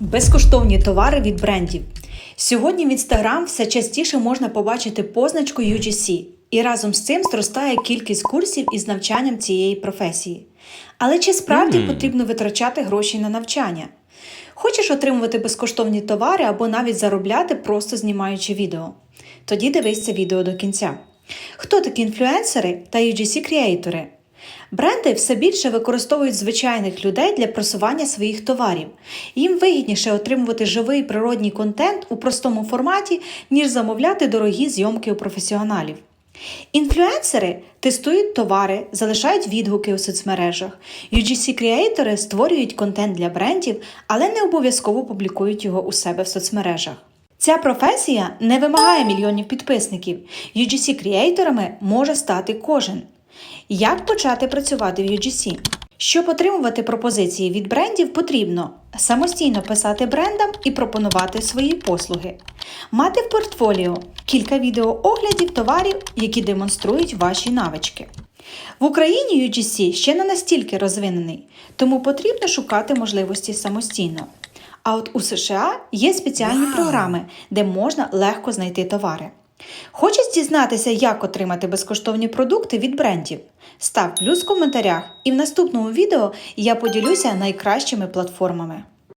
Безкоштовні товари від брендів. Сьогодні в Instagram все частіше можна побачити позначку UGC, і разом з цим зростає кількість курсів із навчанням цієї професії. Але чи справді потрібно витрачати гроші на навчання? Хочеш отримувати безкоштовні товари або навіть заробляти, просто знімаючи відео? Тоді дивись це відео до кінця. Хто такі інфлюенсери та UGC-креатори? Бренди все більше використовують звичайних людей для просування своїх товарів. Їм вигідніше отримувати живий природній контент у простому форматі, ніж замовляти дорогі зйомки у професіоналів. Інфлюенсери тестують товари, залишають відгуки у соцмережах. UGC-креатори створюють контент для брендів, але не обов'язково публікують його у себе в соцмережах. Ця професія не вимагає мільйонів підписників. UGC-креаторами може стати кожен. Як почати працювати в UGC? Щоб отримувати пропозиції від брендів, потрібно самостійно писати брендам і пропонувати свої послуги, мати в портфоліо кілька відеооглядів товарів, які демонструють ваші навички. В Україні UGC ще не настільки розвинений, тому потрібно шукати можливості самостійно. А от у США є спеціальні програми, де можна легко знайти товари. Хочеш дізнатися, як отримати безкоштовні продукти від брендів? Став плюс в коментарях, і в наступному відео я поділюся найкращими платформами.